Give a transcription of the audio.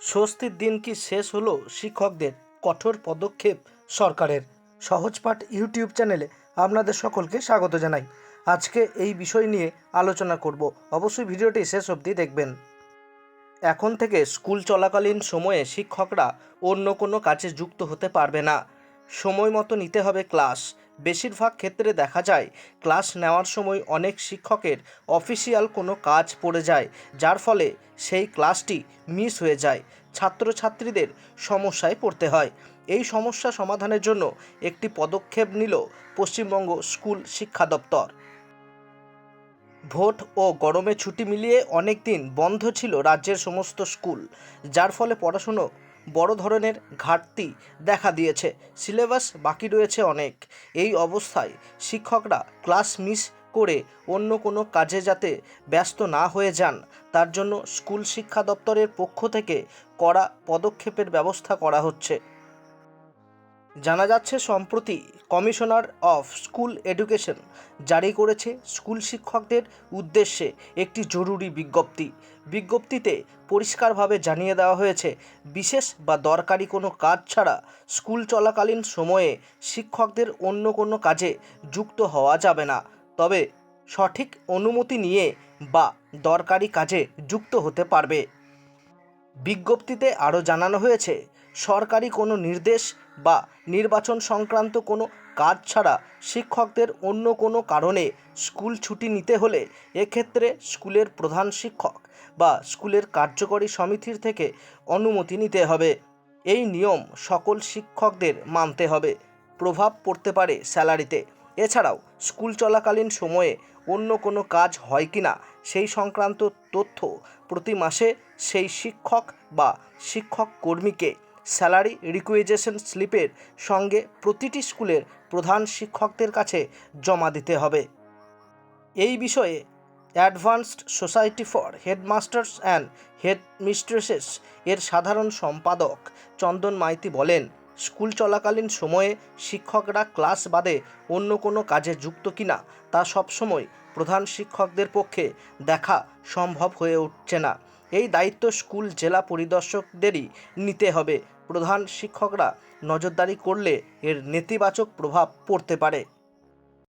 স্বস্তির দিন কি শেষ হলো শিক্ষকদের? কঠোর পদক্ষেপ সরকারের। সহজপাঠ ইউটিউব চ্যানেলে আপনাদের সকলকে স্বাগত জানাই। আজকে এই বিষয় নিয়ে আলোচনা করব। অবশ্যই ভিডিওটি শেষ অবধি দেখবেন। এখন থেকে স্কুল চলাকালীন সময়ে শিক্ষকরা অন্য কোনো কাজে যুক্ত হতে পারবে না। সময় মতো নিতে হবে ক্লাস। বেশিরভাগ ক্ষেত্রে দেখা যায়, ক্লাস নেওয়ার সময় অনেক শিক্ষকের অফিসিয়াল কোনো কাজ পড়ে যায়, যার ফলে সেই ক্লাসটি মিস হয়ে যায়। ছাত্রছাত্রীদের সমস্যায় পড়তে হয়। এই সমস্যা সমাধানের জন্য একটি পদক্ষেপ নিল পশ্চিমবঙ্গ স্কুল শিক্ষা দপ্তর। ভোট ও গরমে ছুটি মিলিয়ে অনেক দিন বন্ধ ছিল রাজ্যের সমস্ত স্কুল, যার ফলে পড়াশুনো বড় ধরনের ঘাটতি দেখা দিয়েছে। সিলেবাস বাকি রয়েছে অনেক। এই অবস্থায় শিক্ষকরা ক্লাস মিস করে অন্য কোনো কাজে যাতে ব্যস্ত না হয়ে যান, তার জন্য স্কুল শিক্ষা দপ্তরের পক্ষ থেকে কড়া পদক্ষেপের ব্যবস্থা করা হচ্ছে। জানা যাচ্ছে সম্প্রতি কমিশনার অফ স্কুল এডুকেশন জারি করেছে স্কুল শিক্ষকদের উদ্দেশ্যে একটি জরুরি বিজ্ঞপ্তি। বিজ্ঞপ্তিতে পরিষ্কারভাবে জানিয়ে দেওয়া হয়েছে, বিশেষ বা দরকারি কোনো কাজ ছাড়া স্কুল চলাকালীন সময়ে শিক্ষকদের অন্য কোনো কাজে যুক্ত হওয়া যাবে না। তবে সঠিক অনুমতি নিয়ে বা দরকারি কাজে যুক্ত হতে পারবে। বিজ্ঞপ্তিতে আরও জানানো হয়েছে সরকারি কোনো নির্দেশ বা নির্বাচন সংক্রান্ত কোনো কাজ ছাড়া শিক্ষকদের অন্য কোনো কারণে স্কুল ছুটি নিতে হলে এক্ষেত্রে স্কুলের প্রধান শিক্ষক বা স্কুলের কার্যকরী সমিতির থেকে অনুমতি নিতে হবে। এই নিয়ম সকল শিক্ষকদের মানতে হবে। প্রভাব পড়তে পারে স্যালারিতে। এছাড়াও স্কুল চলাকালীন সময়ে অন্য কোনো কাজ হয় কি না সেই সংক্রান্ত তথ্য প্রতি মাসে সেই শিক্ষক বা শিক্ষক কর্মীকে স্যালারি রিকুইজেশন স্লিপের সঙ্গে প্রতিটি স্কুলের প্রধান শিক্ষকদের কাছে জমা দিতে হবে। এই বিষয়ে advanced society for headmasters and headmistresses এর সাধারণ সম্পাদক চন্দন মাইতি বলেন, স্কুল চলাকালীন সময়ে শিক্ষকরা ক্লাস বাদে অন্য কোনো কাজে যুক্ত কিনা তা সবসময় প্রধান শিক্ষকদের পক্ষে দেখা সম্ভব হয়ে উঠছে না। এই দায়িত্ব স্কুল জেলা পরিদর্শকদেরই নিতে হবে। প্রধান শিক্ষকরা নজরদারি করলে এর নেতিবাচক প্রভাব পড়তে পারে।